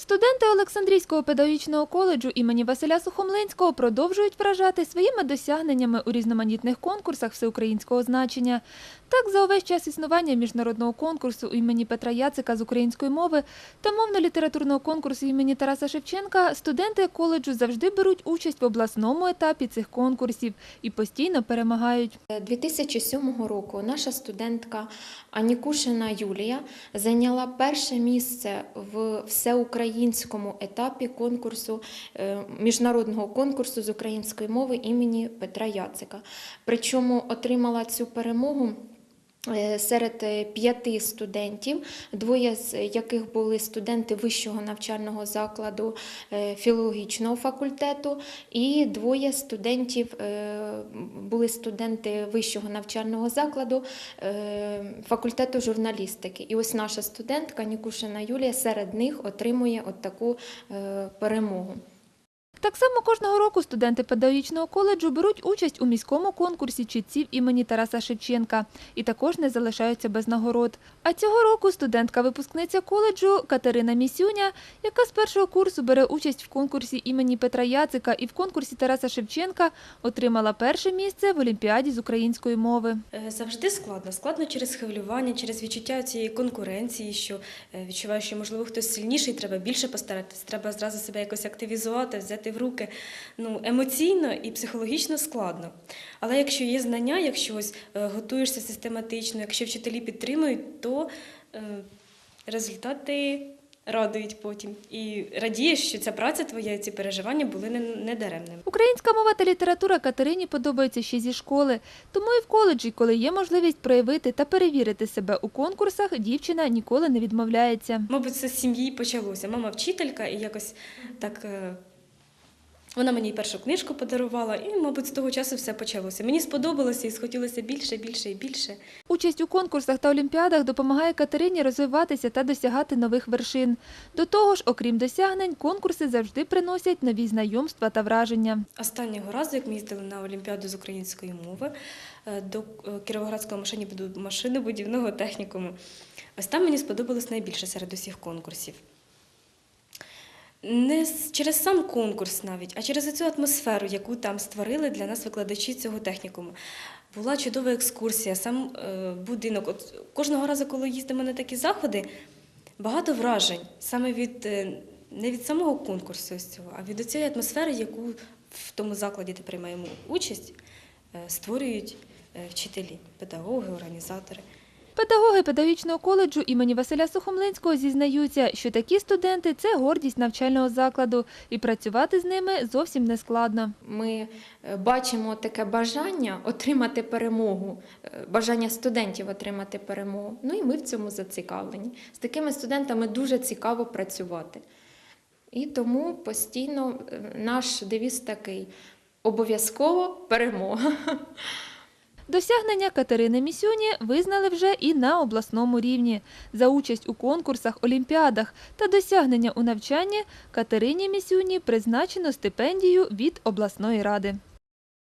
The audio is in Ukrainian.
Студенти Олександрійського педагогічного коледжу імені Василя Сухомлинського продовжують вражати своїми досягненнями у різноманітних конкурсах всеукраїнського значення. Так, за увесь час існування міжнародного конкурсу імені Петра Яцика з української мови та мовно-літературного конкурсу імені Тараса Шевченка студенти коледжу завжди беруть участь в обласному етапі цих конкурсів і постійно перемагають. 2007 року наша студентка Анікушина Юлія зайняла перше місце в всеукраїнському етапі конкурсу е, міжнародного конкурсу з української мови імені Петра Яцика. Причому отримала цю перемогу. Е, Серед е, п'яти студентів, двоє з яких були студенти вищого навчального закладу е, філологічного факультету, і двоє студентів були студенти вищого навчального закладу факультету журналістики. І ось наша студентка Нікушина Юлія серед них отримує от таку перемогу. Так само кожного року студенти педагогічного коледжу беруть участь у міському конкурсі читців імені Тараса Шевченка і також не залишаються без нагород. А цього року студентка-випускниця коледжу Катерина Місюня, яка з першого курсу бере участь в конкурсі імені Петра Яцика і в конкурсі Тараса Шевченка, отримала перше місце в Олімпіаді з української мови. Е, Завжди складно. Складно через хвилювання, через відчуття цієї конкуренції, що е, відчуваю, що можливо хтось сильніший, треба більше постаратись, треба зразу себе якось активізувати, взяти в руки. Ну, емоційно і психологічно складно. Але якщо є знання, якщо ось е, готуєшся систематично, якщо вчителі підтримують, то е, результати радують потім. І радієш, що ця праця твоя, ці переживання були не, не. Українська мова та література Катерині подобаються ще зі школи, тому і в коледжі, коли є можливість проявити та перевірити себе у конкурсах, дівчина ніколи не відмовляється. Мабуть, це з сім'ї почалося. Мама вчителька, і якось так. Вона мені першу книжку подарувала, і, мабуть, з того часу все почалося. Мені сподобалося і схотілося більше, більше і більше. Участь у конкурсах та олімпіадах допомагає Катерині розвиватися та досягати нових вершин. До того ж, окрім досягнень, конкурси завжди приносять нові знайомства та враження. Останнього разу, як ми їздили на Олімпіаду з української мови е, до е, Кіровоградського машинобуду- машинобудівного технікуму, ось там мені сподобалось найбільше серед усіх конкурсів. Не через сам конкурс навіть, а через цю атмосферу, яку там створили для нас викладачі цього технікуму. Була чудова екскурсія, сам е, будинок. От кожного разу, коли їздимо на такі заходи, багато вражень саме від е, не від самого конкурсу цього, а від цієї атмосфери, яку в тому закладі, де приймаємо участь, е, створюють вчителі, педагоги, організатори. Педагоги педагогічного коледжу імені Василя Сухомлинського зізнаються, що такі студенти це гордість навчального закладу, і працювати з ними зовсім не складно. Ми е, бачимо таке бажання отримати перемогу, е, бажання студентів отримати перемогу. Ну і ми в цьому зацікавлені. З такими студентами дуже цікаво працювати. І тому постійно е, наш девіз такий: обов'язково перемога. Досягнення Катерини Місюні визнали вже і на обласному рівні. За участь у конкурсах, олімпіадах та досягнення у навчанні Катерині Місюні призначено стипендію від обласної ради.